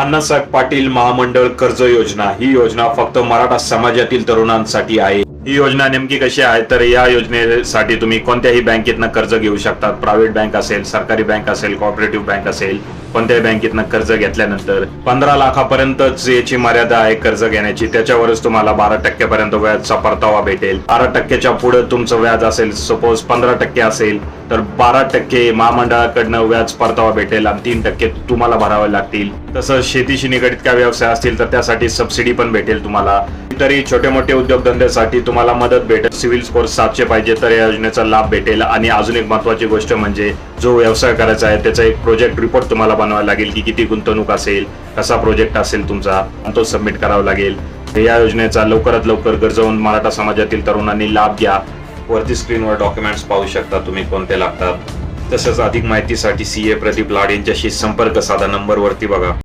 अण्णासाहेब पाटील महामंडळ कर्ज योजना. ही योजना फक्त मराठा समाजातील तरुणांसाठी आहे. ही योजना नेमकी कशी आहे? तर या योजनेसाठी तुम्ही कोणत्याही बँकेतनं कर्ज घेऊ शकतात. प्रायव्हेट बँक असेल सरकारी बँक असेल कॉपरेटिव्ह बँक असेल. कोणत्याही बँकेतनं कर्ज घेतल्यानंतर पंधरा लाखापर्यंतच याची मर्यादा आहे कर्ज घेण्याची. त्याच्यावरच तुम्हाला बारा टक्क्यापर्यंत व्याजचा परतावा भेटेल. बारा टक्क्याच्या पुढे तुमचं व्याज असेल सपोज पंधरा टक्के असेल तर बारा टक्के महामंडळाकडनं व्याज परतावा भेटेल आणि तीन टक्के तुम्हाला भरावे लागतील. तसंच शेतीशी निगडित काय व्यवसाय असतील तर त्यासाठी सबसिडी पण भेटेल तुम्हाला. तरी छोटे मोठे उद्योगधंद्यासाठी तुम्हाला मदत भेटेल. सिव्हिल स्कोर सातशे पाहिजे तर या योजनेचा लाभ भेटेल. आणि अजून एक महत्वाची गोष्ट म्हणजे जो व्यवसाय करायचा आहे त्याचा एक प्रोजेक्ट रिपोर्ट तुम्हाला बनवावा लागेल की किती गुंतवणूक असेल कसा प्रोजेक्ट असेल तुमचा तो सबमिट करावा लागेल. या योजनेचा लवकरात लवकर गरजवून मराठा समाजातील तरुणांनी लाभ घ्या. वरती स्क्रीनवर डॉक्युमेंट्स पाहू शकता तुम्ही कोणते लागतात. तसंच अधिक माहितीसाठी सी ए प्रदीप लाड यांच्याशी संपर्क साधा नंबरवरती बघा.